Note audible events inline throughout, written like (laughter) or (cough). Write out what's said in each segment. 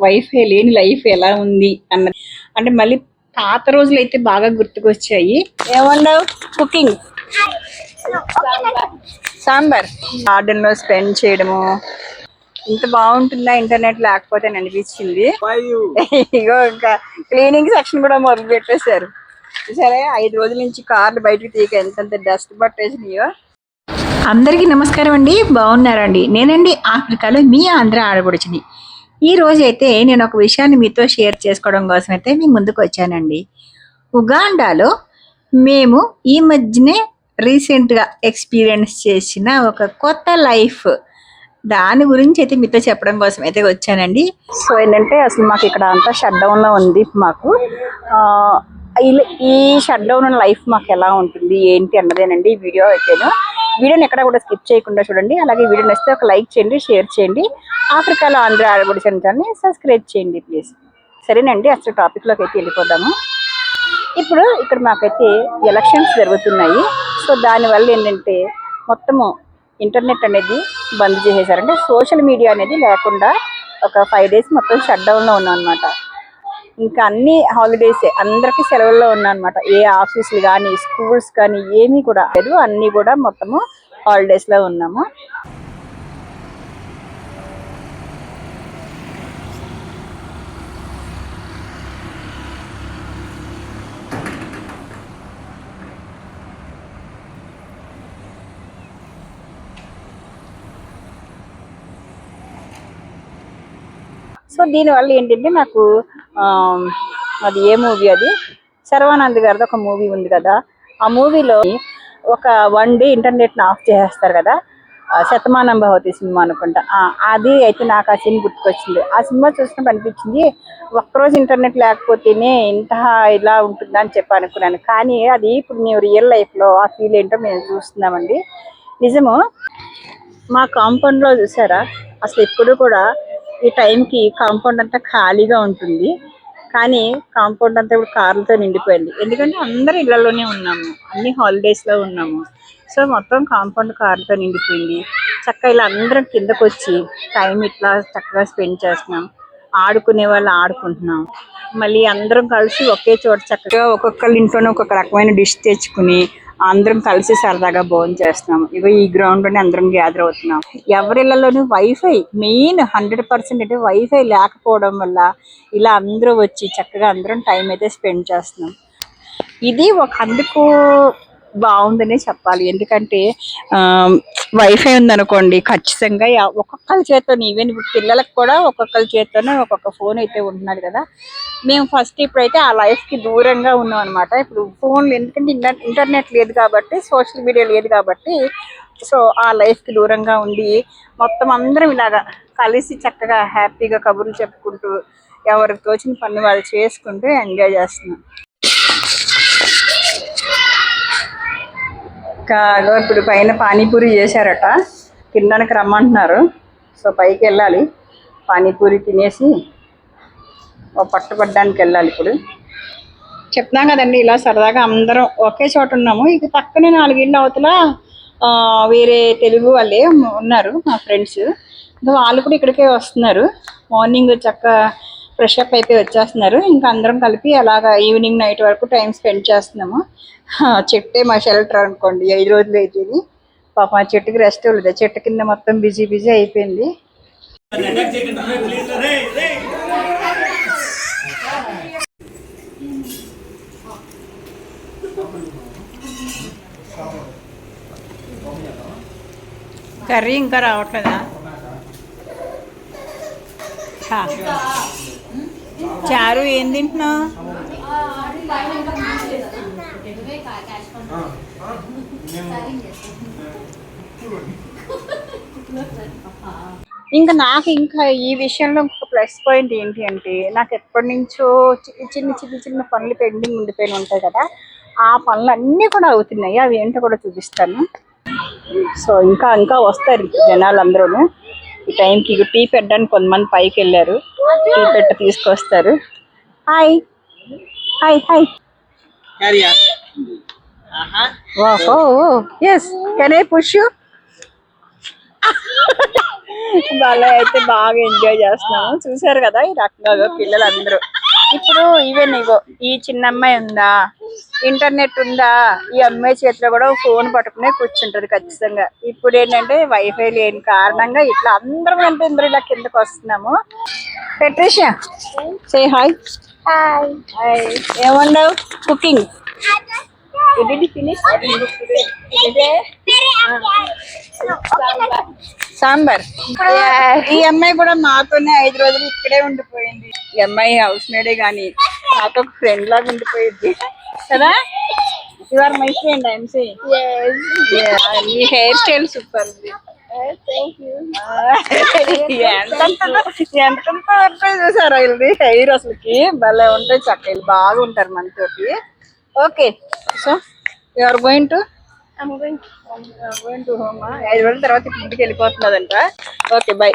Wifi లేని life ఎలా ఉంది అన్నది. అంటే మళ్ళీ పాత రోజులు అయితే బాగా గుర్తుకొచ్చాయి. ఏమన్నావు కుకింగ్. సాంబార్. గార్డెన్లో స్పెండ్ చేయడము. ఇంత బాగుంటుందా ఇంటర్నెట్ లేకపోతే అని అనిపించింది. ఇగో ఇంకా క్లీనింగ్ సెక్షన్ కూడా మొదలు పెట్టేశారు. సరే ఐదు రోజుల నుంచి కార్లు బయటకు తీయక ఎంతంత డస్ట్ పట్టేసినాయో. అందరికీ నమస్కారం అండి. బాగున్నారండి నేనండి. ఆఫ్రికాలో మీ ఆంధ్ర ఆడపడుచుని. ఈ రోజు అయితే నేను ఒక విషయాన్ని మీతో షేర్ చేసుకోవడం కోసం అయితే మీ ముందుకు వచ్చానండి. ఉగాండాలో మేము ఈ మధ్యనే రీసెంట్గా ఎక్స్పీరియన్స్ చేసిన ఒక కొత్త లైఫ్ దాని గురించి అయితే మీతో చెప్పడం కోసం అయితే వచ్చానండి. సో ఏంటంటే అసలు మాకు ఇక్కడ అంతా షట్ డౌన్లో ఉంది మాకు. ఇలా- ఈ షట్ డౌన్ లైఫ్ మాకు ఎలా ఉంటుంది ఏంటి అన్నదేనండి ఈ వీడియో అయితేను. వీడియోని ఎక్కడ కూడా స్కిప్ చేయకుండా చూడండి. అలాగే వీడియో నచ్చితే ఒక లైక్ చేయండి షేర్ చేయండి. ఆఫ్రికాలో ఆంధ్ర ఆడబడి ఛానల్ని సబ్స్క్రైబ్ చేయండి ప్లీజ్. సరేనండి అసలు టాపిక్లోకి అయితే వెళ్ళిపోదాము. ఇప్పుడు ఇక్కడ మాకైతే ఎలక్షన్స్ జరుగుతున్నాయి. సో దానివల్ల ఏంటంటే మొత్తము ఇంటర్నెట్ అనేది బంద్ చేసేసారంటే సోషల్ మీడియా అనేది లేకుండా ఒక ఫైవ్ డేస్ మొత్తం షట్ డౌన్లో ఉన్నాం అనమాట ఇంకా అన్ని హాలిడేస్ అందరికీ సెలవుల్లో ఉన్నానమాట. ఏ ఆఫీసులు కానీ స్కూల్స్ కానీ ఏమీ కూడా లేదు. అన్ని కూడా మొత్తము హాలిడేస్లో ఉన్నాము. సో దీనివల్ల ఏంటంటే నాకు అది ఏ మూవీ అది? శర్వానంద్ గారిది ఒక మూవీ ఉంది కదా. ఆ మూవీలో ఒక వన్ డే ఇంటర్నెట్ని ఆఫ్ చేసేస్తారు కదా. శతమానం భవతి సినిమా అనుకుంటా. అది అయితే నాకు ఆ సినిమా గుర్తుకొచ్చింది. ఆ సినిమా చూసినప్పుడు అనిపించింది ఒక్కరోజు ఇంటర్నెట్ లేకపోతేనే ఇంత ఇలా ఉంటుందని చెప్పి అనుకున్నాను. కానీ అది ఇప్పుడు మేము రియల్ లైఫ్లో ఆ ఫీల్ ఏంటో మేము చూస్తున్నామండి. నిజము మా కాంపౌండ్లో చూసారా? అసలు ఎప్పుడు కూడా ఈ టైంకి కాంపౌండ్ అంతా ఖాళీగా ఉంటుంది. కానీ కాంపౌండ్ అంతా ఇప్పుడు కార్లతో నిండిపోయింది. ఎందుకంటే అందరూ ఇళ్ళలోనే ఉన్నాము. అన్ని హాలిడేస్లో ఉన్నాము. సో మొత్తం కాంపౌండ్ కార్లతో నిండిపోయింది. చక్కగా ఇలా అందరం కిందకు వచ్చి టైం ఇట్లా చక్కగా స్పెండ్ చేస్తున్నాం. ఆడుకునే వాళ్ళు ఆడుకుంటున్నాం. మళ్ళీ అందరం కలిసి ఒకే చోట చక్కగా ఒక్కొక్కళ్ళ ఇంట్లోనే ఒక్కొక్క రకమైన డిష్ తెచ్చుకుని అందరం కలిసి సరదాగా భోజనం చేస్తున్నాం. ఇగో ఈ గ్రౌండ్లోనే అందరం గ్యాదర్ అవుతున్నాం. ఎవరిళ్ళలోనూ వైఫై మెయిన్ హండ్రెడ్ పర్సెంట్ అంటే వైఫై లేకపోవడం వల్ల ఇలా అందరూ వచ్చి చక్కగా అందరం టైం అయితే స్పెండ్ చేస్తున్నాం. ఇది ఒక అందుకు బాగుందనే చెప్పాలి. ఎందుకంటే వైఫై ఉందనుకోండి ఖచ్చితంగా ఒక్కొక్కరి చేత్తోనే ఈవెన్ ఇప్పుడు పిల్లలకు కూడా ఒక్కొక్కరి చేతితోనే ఒక్కొక్క ఫోన్ అయితే ఉంటున్నారు కదా. మేము ఫస్ట్ ఇప్పుడైతే ఆ లైఫ్కి దూరంగా ఉన్నాం అనమాట ఇప్పుడు ఫోన్లు ఎందుకంటే ఇంటర్- ఇంటర్నెట్ లేదు కాబట్టి సోషల్ మీడియా లేదు కాబట్టి సో ఆ లైఫ్కి దూరంగా ఉండి మొత్తం అందరం ఇలాగా కలిసి చక్కగా హ్యాపీగా కబుర్లు చెప్పుకుంటూ ఎవరికి తోచిన పని వాళ్ళు చేసుకుంటూ ఎంజాయ్ చేస్తున్నాం. ఇంకా ఇప్పుడు పైన పానీపూరి చేశారట. తినడానికి రమ్మంటున్నారు. సో పైకి వెళ్ళాలి. పానీపూరి తినేసి పట్టుబడ్డానికి వెళ్ళాలి ఇప్పుడు. చెప్తాం కదండి ఇలా సరదాగా అందరం ఒకే చోట ఉన్నాము. ఇక పక్కనే నాలుగేళ్ళు అవతల వేరే తెలుగు వాళ్ళే ఉన్నారు మా ఫ్రెండ్స్. ఇంకా వాళ్ళు కూడా ఇక్కడికే వస్తున్నారు. మార్నింగ్ చక్క ఫ్రెష్ అప్ అయిపోయి వచ్చేస్తున్నారు. ఇంకా అందరం కలిపి అలాగా ఈవినింగ్ నైట్ వరకు టైం స్పెండ్ చేస్తున్నాము. చెట్టే మా షెల్టర్ అనుకోండి ఐదు రోజులు అయితే పాప పాపం ఆ చెట్టుకి రెస్ట్ లేదు చెట్టు కింద మొత్తం బిజీ బిజీ అయిపోయింది. కర్రీ ఇంకా రావట్లేదా? చారు ఏం తింటున్నావు? ఇంకా నాకు ఇంకా ఈ విషయంలో ఇంకొక ప్లస్ పాయింట్ ఏంటి అంటే నాకు ఎప్పటి నుంచో చి- చిన్న చిన్న చిన్న పనులు పెండింగ్ ఉండిపోయిన ఉంటాయి కదా ఆ పనులు అన్నీ కూడా అవుతున్నాయి. అవి ఏంటో కూడా చూపిస్తాను. సో ఇంకా ఇంకా వస్తారు జనాలు అందరూ ఈ టైంకి టీ పెట్టడానికి కొంతమంది పైకి వెళ్ళారు. టీ పెట్ట తీసుకొస్తారు. హాయ్. Hi hi. ఓహో ఎస్ కెన్ ఐ పుష్ భలే అయితే బాగా ఎంజాయ్ చేస్తున్నాము. చూసారు కదా ఈ రకంగా పిల్లలందరూ. ఇప్పుడు ఈవెన్ ఇగో ఈ చిన్న అమ్మాయి ఉందా? ఇంటర్నెట్ ఉందా? ఈ అమ్మాయి చేతిలో కూడా ఫోన్ పట్టుకునే కూర్చుంటది ఖచ్చితంగా. ఇప్పుడు ఏంటంటే వైఫై లేని కారణంగా ఇట్లా అందరం అంటే ఇందరూ ఇలా కిందకు వస్తున్నాము. Patricia say hi hi hi ఏమన్నావు కుకింగ్ You? సాంబార్. ఈ అమ్మాయి కూడా మాతోనే ఐదు రోజులు ఇక్కడే ఉండిపోయింది. ఈ అమ్మాయి హౌస్ మేడే గాని నాతో ఫ్రెండ్ లాగా ఉండిపోయింది. కదా? You are my friend I'm yes. నీ హెయిర్ స్టైల్ సూపర్ ఉంది. వరకు (laughs) చూసారా వీళ్ళది. హెయిర్ అసలుకి భలే ఉంటాయి చక్క వీళ్ళు బాగా ఉంటారు మనతోటి. Okay so you are going to going to home ఐదు రోజుల తర్వాత ఇప్పుడు ఇంటికి వెళ్ళిపోతున్నదంట. ఓకే బాయ్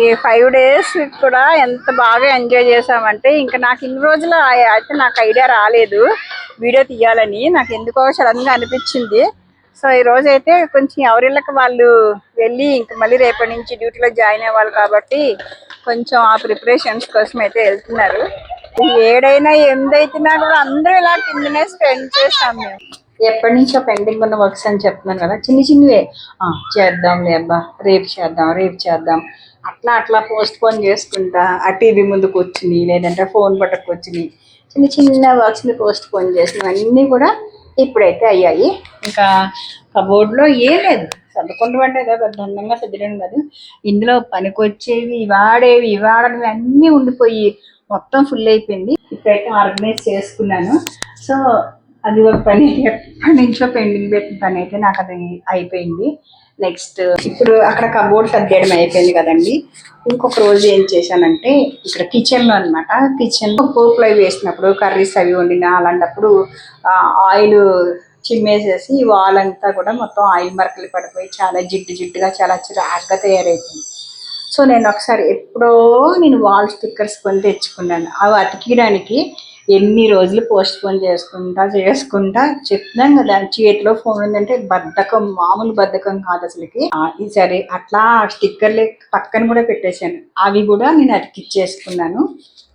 ఈ ఫైవ్ డేస్ కూడా ఎంత బాగా ఎంజాయ్ చేసామంటే ఇంకా నాకు ఇన్ని రోజులు అయితే నాకు ఐడియా రాలేదు. వీడియో తీయాలని. నాకు ఎందుకో సడన్గా అనిపించింది. సో ఈ రోజు అయితే కొంచెం ఎవరిళ్ళకి వాళ్ళు వెళ్ళి ఇంక మళ్ళీ రేపటి నుంచి డ్యూటీలో జాయిన్ అవ్వాలి కాబట్టి కొంచెం ఆ ప్రిపరేషన్స్ కోసం అయితే వెళ్తున్నారు. ఏడైనా ఎందైతున్నా కూడా అందరూ ఇలా కిందనే స్పెండ్ చేస్తాం మేము. ఎప్పటి నుంచో పెండింగ్ ఉన్న వర్క్స్ అని చెప్తున్నాను కదా చిన్న చిన్నవే. చేద్దాంలే అబ్బా రేపు చేద్దాం రేపు చేద్దాం. అట్లా అట్లా పోస్ట్ పోన్ చేసుకుంటా. ఆ టీవీ ముందుకు వచ్చినాయి లేదంటే ఫోన్ పట్టుకు వచ్చినాయి. చిన్న చిన్న వర్క్స్ని పోస్ట్ పోన్ చేసినవి అన్నీ కూడా ఇప్పుడైతే అయ్యాయి. ఇంకా కబోర్డ్లో ఏం లేదు. చదువుకుంటూ పడ్డే కదా పెద్ద అందంగా కాదు. ఇందులో పనికొచ్చేవి వాడేవి వాడనివి అన్నీ ఉండిపోయి మొత్తం ఫుల్ అయిపోయింది. ఇప్పుడైతే ఆర్గనైజ్ చేసుకున్నాను. సో అది ఒక పని ఎప్పటి నుంచో పెండింగ్ పెట్టిన పని అయితే నాకు అది అయిపోయింది. నెక్స్ట్ ఇప్పుడు అక్కడ కబోర్డ్ సర్దేయడం అయిపోయింది కదండి. ఇంకొక రోజు ఏం చేశానంటే ఇక్కడ కిచెన్లో అనమాట కిచెన్లో పోపులు అవి వేసినప్పుడు కర్రీస్ అవి వండిన అలాంటప్పుడు ఆయిల్ చిమ్మేసేసి వాల్ అంతా కూడా మొత్తం ఆయిల్ మరకలు పడిపోయి చాలా జిడ్డు జిడ్డుగా చాలా చిరాగ్గా తయారైపోయింది. సో నేను ఒకసారి ఎప్పుడో నేను వాల్ స్టిక్కర్స్ కొని తెచ్చుకున్నాను. అవి అతికియడానికి ఎన్ని రోజులు పోస్ట్ పోన్ చేసుకుంటా చేసుకుంటా చెప్తున్నాం కదా. చేతిలో ఫోన్ ఉందంటే బద్ధకం మామూలు బద్ధకం కాదు అసలుకి. ఈ సరే అట్లా స్టిక్కర్లు పక్కన కూడా పెట్టేశాను. అవి కూడా నేను అతికిచ్చేసుకున్నాను.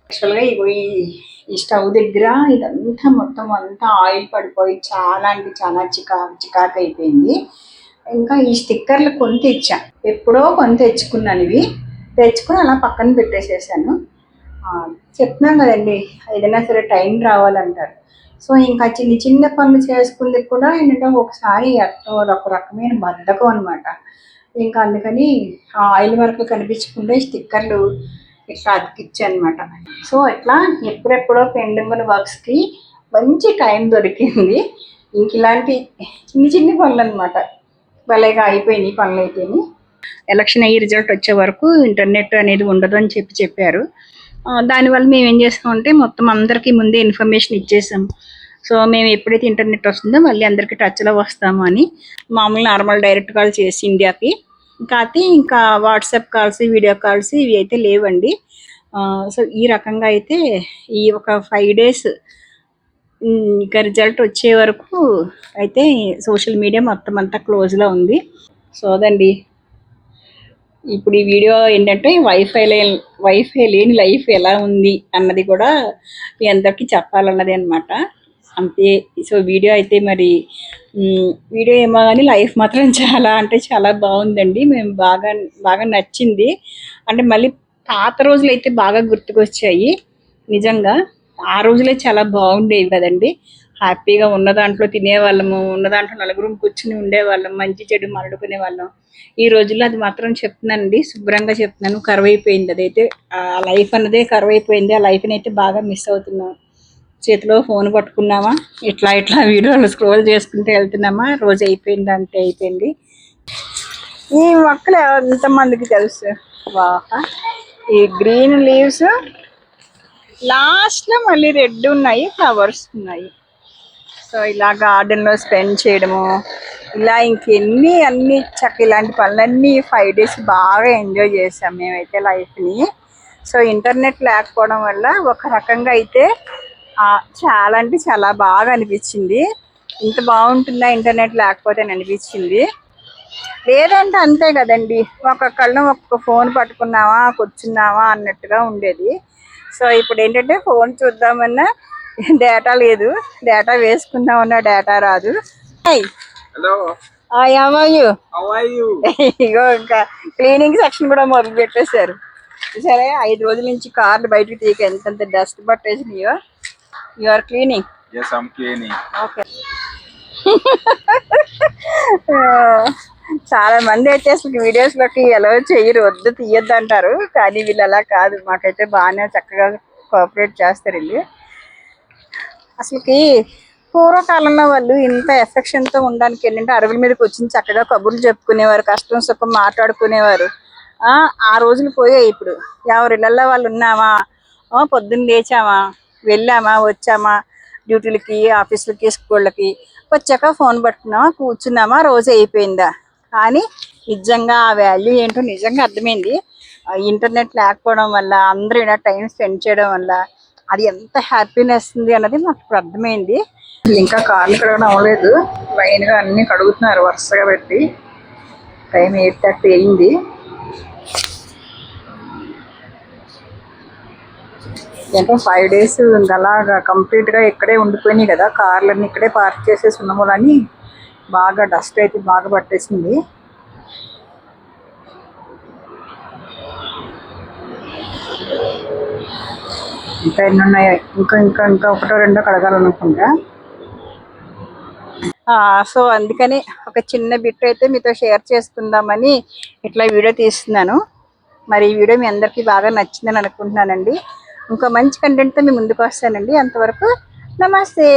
యాక్చువల్గా ఇవి ఈ ఈ స్టవ్ దగ్గర ఇదంతా మొత్తం అంతా ఆయిల్ పడిపోయి చాలా అంటే చాలా చికా చికాకు అయిపోయింది. ఇంకా ఈ స్టిక్కర్లు కొని తెచ్చా. ఎప్పుడో కొని తెచ్చుకున్నాను ఇవి. తెచ్చుకుని అలా పక్కన పెట్టేసేసాను. చెప్తున్నాం కదండి ఏదైనా సరే టైం రావాలంటారు. సో ఇంకా చిన్న చిన్న పనులు చేసుకుంది కూడా ఏంటంటే ఒకసారి ఒక రకమైన బద్ధకం అనమాట ఇంకా అందుకని ఆయిల్ వర్క్ కనిపించకుండా స్టిక్కర్లు ఇట్లా అతికిచ్చా అనమాట సో ఇట్లా ఎప్పుడెప్పుడో పెండింగ్ వర్క్స్కి మంచి టైం దొరికింది. ఇంక ఇలాంటి చిన్ని చిన్ని పనులు అనమాట భలేగా అయిపోయినాయి పనులు అయిపోయినాయి ఎలక్షన్ అయ్యి రిజల్ట్ వచ్చే వరకు ఇంటర్నెట్ అనేది ఉండదు అని చెప్పి చెప్పారు. దానివల్ల మేము ఏం చేస్తామంటే మొత్తం అందరికీ ముందే ఇన్ఫర్మేషన్ ఇచ్చేసాం సో మేము ఎప్పుడైతే ఇంటర్నెట్ వస్తుందో మళ్ళీ అందరికీ టచ్లో వస్తాము అని మామూలు నార్మల్ డైరెక్ట్ కాల్ చేసి ఇండియాకి. కాకపోతే ఇంకా వాట్సాప్ కాల్స్ వీడియో కాల్స్ ఇవి అయితే లేవండి. సో ఈ రకంగా అయితే ఈ ఒక ఫైవ్ డేస్ ఇంకా రిజల్ట్ వచ్చే వరకు అయితే సోషల్ మీడియా మొత్తం అంతా క్లోజ్లో ఉంది. సో అదండి. ఇప్పుడు ఈ వీడియో ఏంటంటే వైఫై లేని వైఫై లేని లైఫ్ ఎలా ఉంది అన్నది కూడా మీ అందరికీ చెప్పాలన్నది అనమాట అంతే. సో వీడియో అయితే మరి వీడియో ఏమో కానీ లైఫ్ మాత్రం (laughs) చాలా అంటే చాలా బాగుందండి. మేము బాగా బాగా నచ్చింది. అంటే మళ్ళీ పాత రోజులు అయితే బాగా గుర్తుకొచ్చాయి. నిజంగా ఆ రోజులే చాలా బాగుండేవి కదండి. హ్యాపీగా ఉన్న దాంట్లో తినేవాళ్ళము ఉన్న దాంట్లో నలుగురు కూర్చుని ఉండేవాళ్ళం మంచి చెడు మరడుకునే వాళ్ళం ఈ రోజుల్లో అది మాత్రం చెప్తున్నానండి శుభ్రంగా చెప్తున్నాను కరువు అయిపోయింది అదైతే. ఆ లైఫ్ అన్నదే కరువు అయిపోయింది ఆ లైఫ్ని అయితే బాగా మిస్ అవుతున్నాం. చేతిలో ఫోన్ పట్టుకున్నామా? ఇట్లా ఇట్లా వీడియోలు స్క్రోల్ చేసుకుంటూ వెళ్తున్నామా? రోజు అయిపోయింది అంటే అయిపోయింది. ఈ మొక్కలు ఎంతమందికి తెలుసు? వాహ ఈ గ్రీన్ లీవ్స్ లాస్ట్లో మళ్ళీ రెడ్ ఉన్నాయి ఫ్లవర్స్ ఉన్నాయి. సో ఇలా గార్డెన్లో స్పెండ్ చేయడము ఇలా ఇంకెన్ని అన్ని చక్క ఇలాంటి పనులన్నీ ఫైవ్ డేస్ బాగా ఎంజాయ్ చేసాం మేమైతే లైఫ్ని సో ఇంటర్నెట్ లేకపోవడం వల్ల ఒక రకంగా అయితే చాలా అంటే చాలా బాగా అనిపించింది. ఇంత బాగుంటుందా ఇంటర్నెట్ లేకపోతే అని అనిపించింది. లేదంటే అంతే కదండి ఒక్కొక్కళ్ళం ఒక్కొక్క ఫోన్ పట్టుకున్నావా కూర్చున్నావా అన్నట్టుగా ఉండేది. సో ఇప్పుడు ఏంటంటే ఫోన్ చూద్దామన్నా డేటా లేదు. డేటా వేసుకుందామన్నా డేటా రాదు? ఇగో ఇంకా క్లీనింగ్ సెక్షన్ కూడా మొదలు పెట్టేశారు. సరే ఐదు రోజుల నుంచి కార్లు బయటకు తీక ఎంతంత dust పట్టేసినాయో. You are cleaning. Okay చాలా మంది అయితే అసలు వీడియోస్లోకి ఎలా చెయ్యరు వద్దు తీయొద్దు అంటారు. కానీ వీళ్ళు అలా కాదు. మాకైతే బాగానే చక్కగా కోఆపరేట్ చేస్తారు వీళ్ళు. అసలుకి పూర్వకాలంలో వాళ్ళు ఇంత ఎఫెక్షన్తో ఉండడానికి ఏంటంటే అడవుల మీదకి వచ్చి చక్కగా కబుర్లు చెప్పుకునేవారు కష్టం సుఖం మాట్లాడుకునేవారు. ఆ రోజులు పోయాయి ఇప్పుడు. ఎవరి ఇళ్ళల్లో వాళ్ళు ఉన్నామా? పొద్దున్న లేచామా? వెళ్ళామా? వచ్చామా? డ్యూటీలకి ఆఫీసులకి స్కూళ్ళకి వచ్చాక ఫోన్ పట్టుకున్నామా? కూర్చున్నామా? రోజు అయిపోయిందా? కానీ నిజంగా ఆ వాల్యూ ఏంటో నిజంగా అర్థమైంది. ఇంటర్నెట్ లేకపోవడం వల్ల అందరూ ఇలా టైం స్పెండ్ చేయడం వల్ల అది ఎంత హ్యాపీనెస్ ఉంది అన్నది మాకు ఇప్పుడు అర్థమైంది. ఇంకా కార్లు కడగడం అవ్వలేదు. లైన్గా అన్ని కడుగుతున్నారు వరుసగా పెట్టి. టైం ఎయిట్ థర్టీ అయింది. అంటే ఫైవ్ డేస్ అలాగా కంప్లీట్గా ఇక్కడే ఉండిపోయినాయి కదా. కార్లన్నీ ఇక్కడే పార్క్ చేసేసి ఉన్నామని బాగా డస్ట్ అయితే బాగా పట్టేసింది. ఇంకా ఎన్ని ఉన్నాయో ఇంకా ఇంకా ఇంకా ఒకటో రెండో కడగాలనుకుంటా. ఆ, సో అందుకని ఒక చిన్న బిట్ అయితే మీతో షేర్ చేసుకుందామని ఇట్లా వీడియో తీస్తున్నాను. మరి ఈ వీడియో మీ అందరికీ బాగా నచ్చిందని అనుకుంటున్నానండి. ఇంకో మంచి కంటెంట్తో మీ ముందుకు వస్తానండి. అంతవరకు నమస్తే.